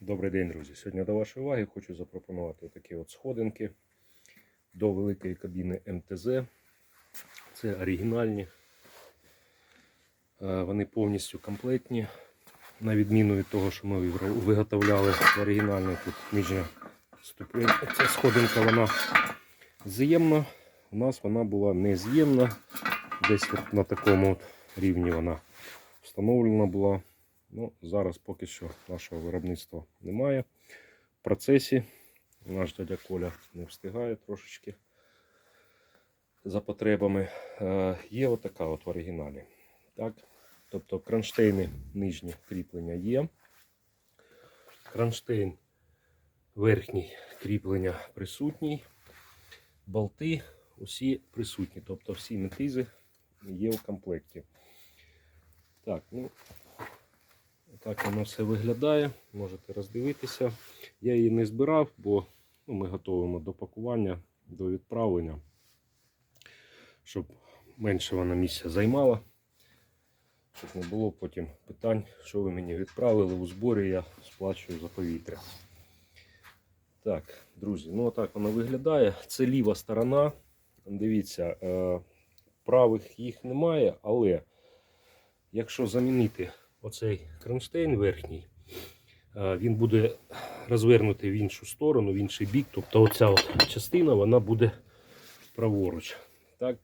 Добрий день, друзі. Сьогодні до вашої уваги хочу запропонувати такі от сходинки до великої кабіни МТЗ. Це оригінальні. Е, Вони повністю комплектні. На відміну від того, що ми виготовляли в оригінальній тут нижня ступень. Ця сходинка вона з'ємна. У нас вона була нез'ємна. Десь от на такому от рівні вона встановлена була. Ну, зараз поки що нашого виробництва немає. В процесі наш дядя Коля не встигає трошечки за потребами. Е, є отака от в оригіналі. Так? Тобто кронштейни нижні кріплення є. Кронштейн верхній кріплення присутній. Болти усі присутні. Тобто всі метизи є в комплекті. Так, ну, так воно все виглядає, можете роздивитися. Я її не збирав, бо ну, ми готуємо до пакування, до відправлення, щоб менше вона місця займала. Щоб не було потім питань, що ви мені відправили у зборі, я сплачую за повітря. Так, друзі, ну отак воно виглядає. Це ліва сторона. Дивіться, е, правих їх немає, але якщо замінити оцей кронштейн верхній, він буде розвернутий в іншу сторону, в інший бік. Тобто оця от частина вона буде праворуч. Так?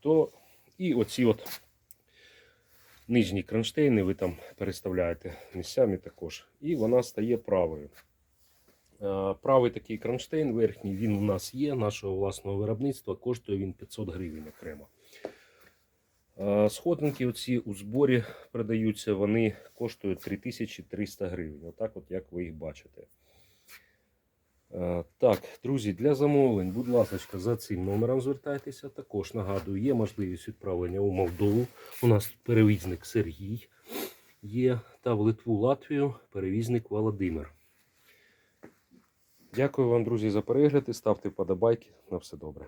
То і оці от нижні кронштейни ви там переставляєте місцями також. І вона стає правою. Правий такий кронштейн верхній, він у нас є, нашого власного виробництва, коштує він 500 гривень окремо. Е, Сходинки оці у зборі продаються, вони коштують 3300 гривень. Отак, от як ви їх бачите. Е, Так, друзі, для замовлень, будь ласка, за цим номером звертайтеся. Також нагадую, є можливість відправлення у Молдову. У нас перевізник Сергій є, та в Литву, Латвію перевізник Володимир. Дякую вам, друзі, за перегляд ставте вподобайки. На все добре.